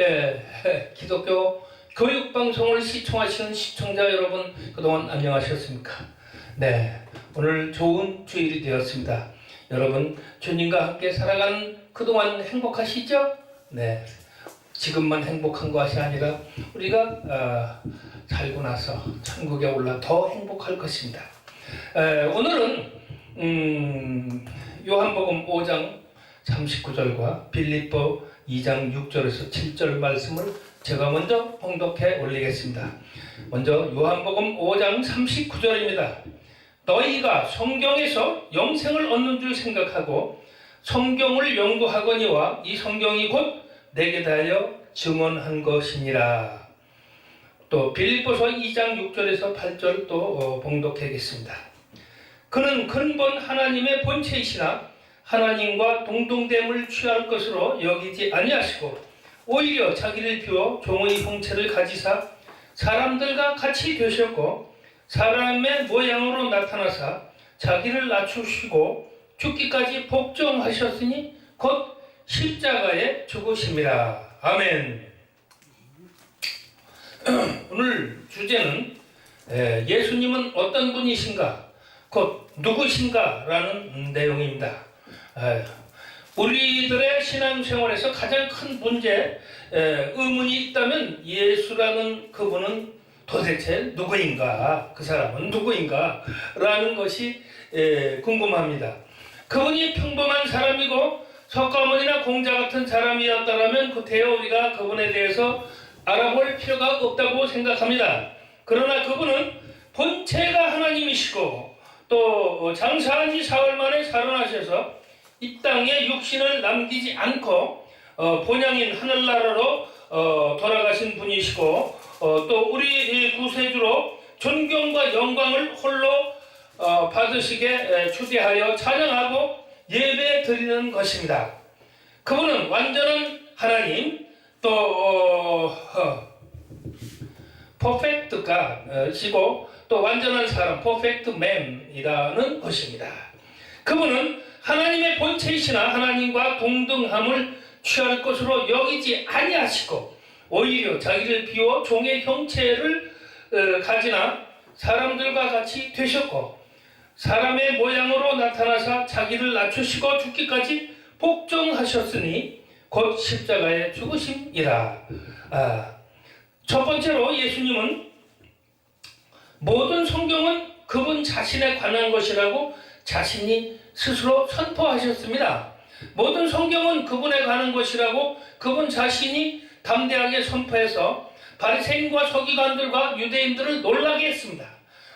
네, 기독교 교육 방송을 시청하시는 시청자 여러분 그동안 안녕하셨습니까? 네, 오늘 좋은 주일이 되었습니다. 여러분 주님과 함께 살아가는 그동안 행복하시죠? 네, 지금만 행복한 것이 아니라 우리가 아, 살고 나서 천국에 올라 더 행복할 것입니다. 에, 오늘은 음, 요한복음 5장 39절과 빌립보 2장 6절에서 7절 말씀을 제가 먼저 봉독해 올리겠습니다. 먼저 요한복음 5장 39절입니다. 너희가 성경에서 영생을 얻는 줄 생각하고 성경을 연구하거니와 이 성경이 곧 내게 대하여 증언한 것이니라. 또 빌립보서 2장 6절에서 8절 또 어, 봉독하겠습니다. 그는 근본 하나님의 본체이시나 하나님과 동등됨을 취할 것으로 여기지 아니하시고 오히려 자기를 비워 종의 형체를 가지사 사람들과 같이 되셨고 사람의 모양으로 나타나사 자기를 낮추시고 죽기까지 복종하셨으니 곧 십자가에 죽으심이라. 아멘. 오늘 주제는 에, 예수님은 어떤 분이신가, 곧 누구신가라는 내용입니다. 에, 우리들의 신앙생활에서 가장 큰 문제, 에, 의문이 있다면 예수라는 그분은 도대체 누구인가, 그 사람은 누구인가, 라는 것이 에, 궁금합니다. 그분이 평범한 사람이고 석가모니나 공자 같은 사람이었다면 그때여 우리가 그분에 대해서 알아볼 필요가 없다고 생각합니다. 그러나 그분은 본체가 하나님이시고 또 장사한 지 사흘 만에 살아나셔서 이 땅에 육신을 남기지 않고 어, 본향인 하늘나라로 어, 돌아가신 분이시고 어, 또 우리 구세주로 존경과 영광을 홀로 어, 받으시게 에, 추대하여 찬양하고 예배 드리는 것입니다. 그분은 완전한 하나님 또 어, 어, 퍼펙트가 시고 또 완전한 사람 퍼펙트 맨이라는 것입니다. 그분은 하나님의 본체이시나 하나님과 동등함을 취할 것으로 여기지 아니하시고 오히려 자기를 비워 종의 형체를 어, 가지나 사람들과 같이 되셨고 사람의 모양으로 나타나사 자기를 낮추시고 죽기까지 복종하셨으니 곧 십자가의 죽으심이라. 아, 첫 번째로 예수님은 모든 성경은 그분 자신에 관한 것이라고 자신이 스스로 선포하셨습니다. 모든 성경은 그분에 관한 것이라고 그분 자신이 담대하게 선포해서 바리새인과 서기관들과 유대인들을 놀라게 했습니다.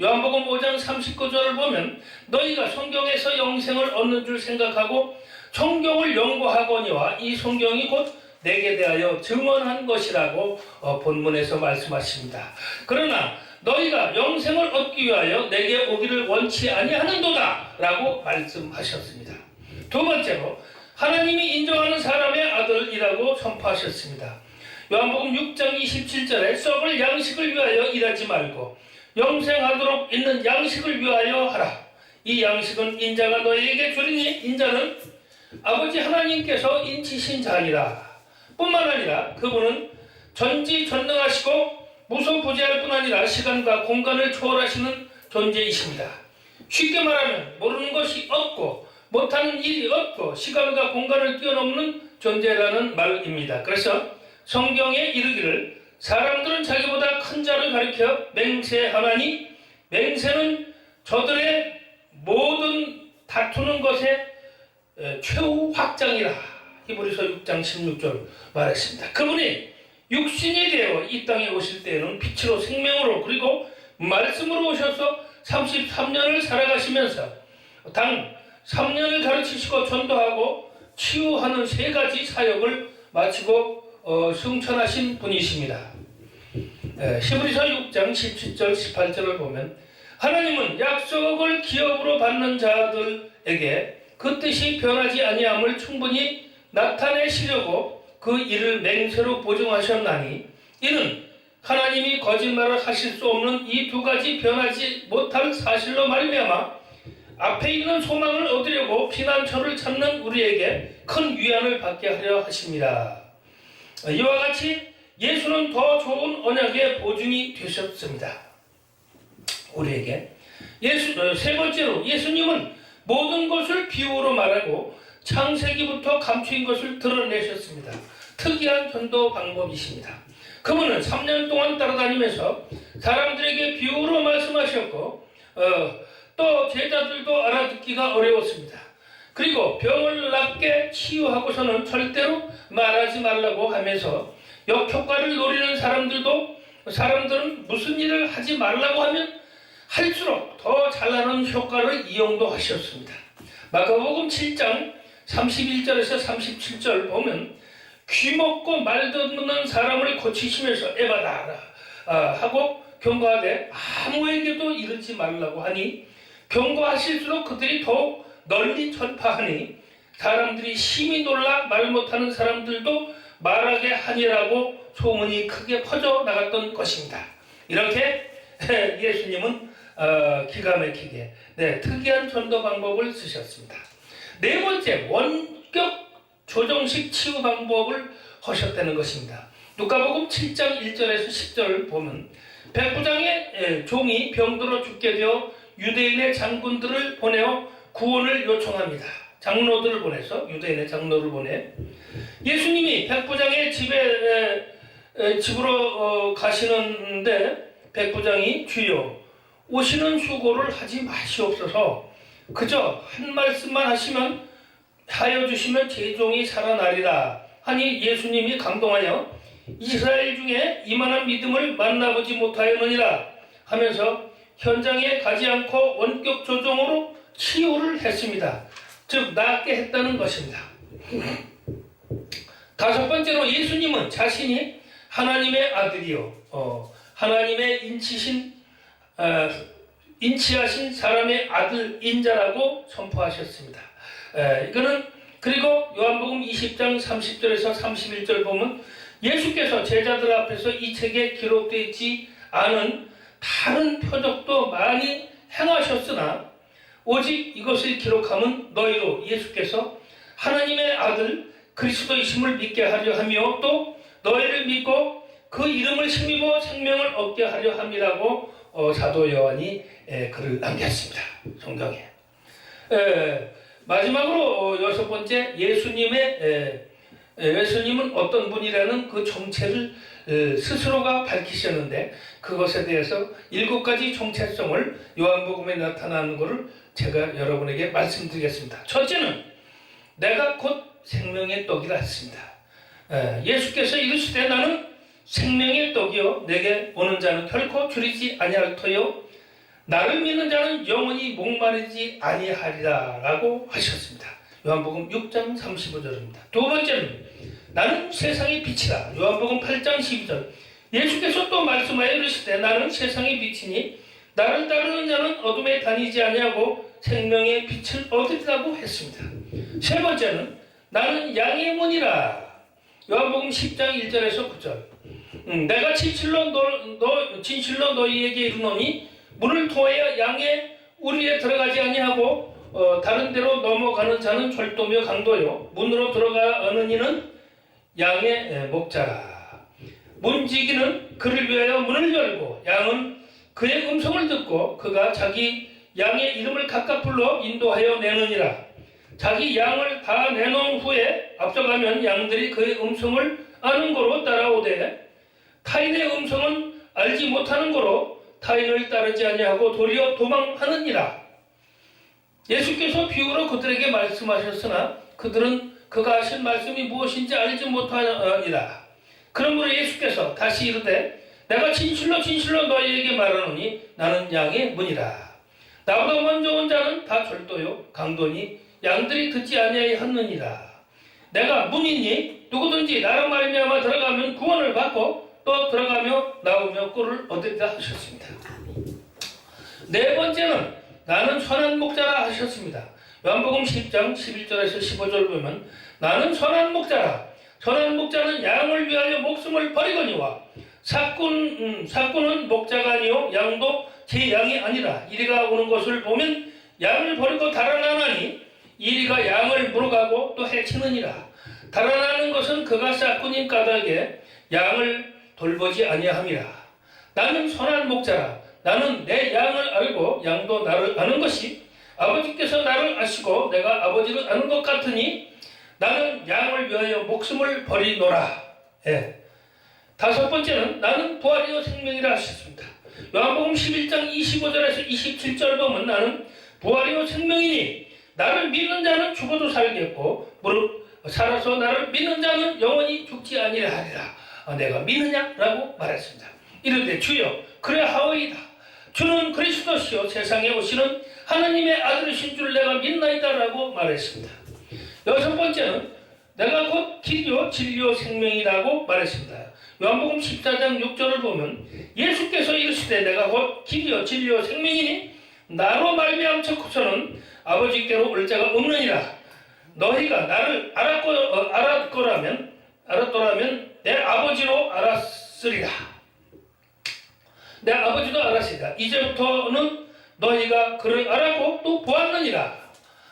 요한복음 5장 39절을 보면 너희가 성경에서 영생을 얻는 줄 생각하고 성경을 연구하거니와 이 성경이 곧 내게 대하여 증언한 것이라고 어, 본문에서 말씀하십니다. 그러나 너희가 영생을 얻기 위하여 내게 오기를 원치 아니하는도다 라고 말씀하셨습니다. 두 번째로 하나님이 인정하는 사람의 아들이라고 선포하셨습니다. 요한복음 6장 27절에 썩을 양식을 위하여 일하지 말고 영생하도록 있는 양식을 위하여 하라. 이 양식은 인자가 너희에게 주리니 인자는 아버지 하나님께서 인치신 자니라. 뿐만 아니라 그분은 전지전능하시고 무소부재할 뿐 아니라 시간과 공간을 초월하시는 존재이십니다. 쉽게 말하면 모르는 것이 없고 못하는 일이 없고 시간과 공간을 뛰어넘는 존재라는 말입니다. 그래서 성경에 이르기를 사람들은 자기보다 큰 자를 가리켜 맹세하나니 맹세는 저들의 모든 다투는 것의 최후 확장이라 히브리서 6장 16절 말했습니다. 그분이 육신이 되어 이 땅에 오실 때에는 빛으로 생명으로 그리고 말씀으로 오셔서 33년을 살아가시면서 당 3년을 가르치시고 전도하고 치유하는 세 가지 사역을 마치고 어, 승천하신 분이십니다. 에, 히브리서 6장 17절 18절을 보면 하나님은 약속을 기업으로 받는 자들에게 그 뜻이 변하지 아니함을 충분히 나타내시려고 그 일을 맹세로 보증하셨나니 이는 하나님이 거짓말을 하실 수 없는 이 두 가지 변하지 못할 사실로 말미암아 앞에 있는 소망을 얻으려고 피난처를 찾는 우리에게 큰 위안을 받게 하려 하십니다. 이와 같이 예수는 더 좋은 언약의 보증이 되셨습니다. 우리에게 예수 어, 세 번째로 예수님은 모든 것을 비유로 말하고 창세기부터 감추인 것을 드러내셨습니다. 특이한 전도 방법이십니다. 그분은 3년 동안 따라다니면서 사람들에게 비유로 말씀하셨고 어, 또 제자들도 알아듣기가 어려웠습니다. 그리고 병을 낫게 치유하고서는 절대로 말하지 말라고 하면서 역효과를 노리는 사람들도 사람들은 무슨 일을 하지 말라고 하면 할수록 더 잘나는 효과를 이용도 하셨습니다. 마가복음 7장 31절에서 37절 보면 귀 먹고 말 듣는 사람을 고치시면서 에바다 아, 하고 경고하되 아무에게도 이르지 말라고 하니 경고하실수록 그들이 더욱 널리 전파하니 사람들이 심히 놀라 말 못하는 사람들도 말하게 하니라고 소문이 크게 퍼져 나갔던 것입니다. 이렇게 예수님은 어, 기가 막히게 네, 특이한 전도 방법을 쓰셨습니다. 네 번째 원격 조정식 치유 방법을 하셨다는 것입니다. 누가복음 7장 1절에서 10절 보면 백부장의 예, 종이 병들어 죽게 되어 유대인의 장군들을 보내어 구원을 요청합니다. 장로들을 보내서 유대인의 장로를 보내 예수님이 백부장의 집에 에, 에, 집으로 어, 가시는데 백부장이 주여 오시는 수고를 하지 마시옵소서 그저 한 말씀만 하시면 하여 주시면 제 종이 살아나리라 하니 예수님이 감동하여 이스라엘 중에 이만한 믿음을 만나보지 못하였느니라 하면서 현장에 가지 않고 원격 조정으로 치유를 했습니다. 즉 낫게 했다는 것입니다. 다섯 번째로 예수님은 자신이 하나님의 아들이요, 어, 하나님의 인치신 어, 인치하신 사람의 아들 인자라고 선포하셨습니다. 에, 이거는 그리고 요한복음 20장 30절에서 31절 보면 예수께서 제자들 앞에서 이 책에 기록되어 있지 않은 다른 표적도 많이 행하셨으나 오직 이것을 기록함은 너희로 예수께서 하나님의 아들 그리스도이심을 믿게 하려 하며 또 너희를 믿고 그 이름을 힘입어 생명을 얻게 하려 함이라고 어, 사도 요한이 에, 글을 남겼습니다. 성경에. 에, 마지막으로 어, 여섯 번째 예수님의 에, 에, 예수님은 어떤 분이라는 그 정체를 에, 스스로가 밝히셨는데 그것에 대해서 일곱 가지 정체성을 요한복음에 나타나는 것을 제가 여러분에게 말씀드리겠습니다. 첫째는 내가 곧 생명의 떡이라 했습니다. 에, 예수께서 이르시되 나는 생명의 떡이요 내게 오는 자는 결코 줄이지 아니할 터요 나를 믿는 자는 영원히 목마르지 아니하리라라고 하셨습니다. 요한복음 6장 35절입니다. 두 번째는 나는 세상의 빛이다. 요한복음 8장 12절. 예수께서 또 말씀하여 이르시되 나는 세상의 빛이니 나를 따르는 자는 어둠에 다니지 아니하고 생명의 빛을 얻으리라고 했습니다. 세 번째는 나는 양의 문이라. 요한복음 10장 1절에서 9절. 음, 내가 진실로 너, 너 진실로 너희에게 이르노니 문을 통하여 양의 우리에 들어가지 아니하고 어, 다른 데로 넘어가는 자는 절도며 강도요. 문으로 들어가는 이는 양의 에, 목자라 문지기는 그를 위하여 문을 열고 양은 그의 음성을 듣고 그가 자기 양의 이름을 각각 불러 인도하여 내느니라. 자기 양을 다 내놓은 후에 앞서가면 양들이 그의 음성을 아는 거로 따라오되 타인의 음성은 알지 못하는 거로 타인을 따르지 아니하고 도리어 도망하느니라. 예수께서 비유로 그들에게 말씀하셨으나 그들은 그가 하신 말씀이 무엇인지 알지 못하니라. 그러므로 예수께서 다시 이르되 내가 진실로 진실로 너희에게 말하노니 나는 양의 문이라. 나보다 먼저 온 자는 다 절도요 강도니 양들이 듣지 아니하였느니라. 내가 문이니 누구든지 나로 말미암아 들어가면 구원을 받고 또 들어가며 나오며 꿀을 얻으리라 하셨습니다. 네 번째는 나는 선한 목자라 하셨습니다. 요한복음 10장 11절에서 15절 보면 나는 선한 목자라 선한 목자는 양을 위하여 목숨을 버리거니와 사꾼 음, 사꾼은 목자가 아니요 양도 제 양이 아니라 이리가 오는 것을 보면 양을 버리고 달아나나니 이리가 양을 물어가고 또 해치느니라 달아나는 것은 그가 싹군인 까닭에 양을 돌보지 아니함이라. 나는 선한 목자라. 나는 내 양을 알고 양도 나를 아는 것이 아버지께서 나를 아시고 내가 아버지를 아는 것 같으니 나는 양을 위하여 목숨을 버리노라. 예. 다섯 번째는 나는 부활이요 생명이라 하셨습니다. 요한복음 11장 25절에서 27절 보면 나는 부활이요 생명이니 나를 믿는 자는 죽어도 살겠고 무릇 살아서 나를 믿는 자는 영원히 죽지 아니라 하리라. 아, 내가 믿느냐라고 말했습니다. 이르되 주여 그래 하오이다. 주는 그리스도시요 세상에 오시는 하나님의 아들이신 줄 내가 믿나이다라고 말했습니다. 여섯 번째는 내가 곧 길이요 진리요 생명이라고 말했습니다. 요한복음 14장 6절을 보면 예수께서 이르시되 내가 곧 길이요 진리요 생명이니 나로 말미암고서는 아버지께로 올 자가 없느니라. 너희가 나를 알았고 어, 알았거라면 알았더라면 내 아버지로 알았으리라. 내 아버지도 알았으리라. 이제부터는 너희가 그를 알았고 또 보았느니라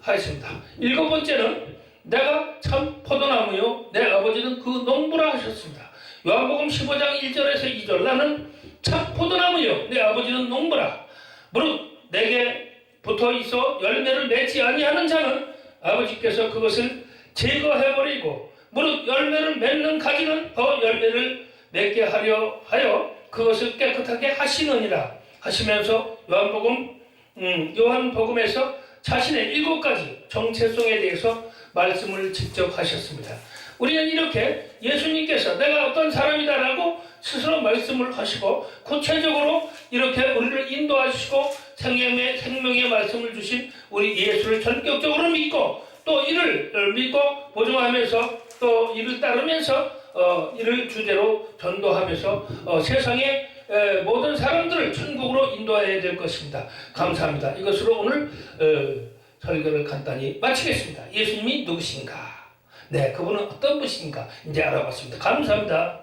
하였습니다. 일곱 번째는 내가 참 포도나무요 내 아버지는 그 농부라 하셨습니다. 요한복음 15장 1절에서 2절 나는 참 포도나무요 내 아버지는 농부라 무릇 내게 붙어 있어 열매를 맺지 아니하는 자는 아버지께서 그것을 제거해버리고 무릇 열매를 맺는 가지는 더 열매를 맺게 하려 하여 그것을 깨끗하게 하시느니라 하시면서 요한복음 음, 요한복음에서 자신의 일곱 가지 정체성에 대해서 말씀을 직접 하셨습니다. 우리는 이렇게 예수님께서 내가 어떤 사람이다라고 스스로 말씀을 하시고 구체적으로 이렇게 우리를 인도하시고 생명의 생명의 말씀을 주신 우리 예수를 전격적으로 믿고 또 이를 믿고 보증하면서 또 이를 따르면서 어, 이를 주제로 전도하면서 어, 세상의 에, 모든 사람들을 천국으로 인도해야 될 것입니다. 감사합니다. 이것으로 오늘 어, 설교를 간단히 마치겠습니다. 예수님이 누구신가? 네, 그분은 어떤 분이신가? 이제 알아봤습니다. 감사합니다.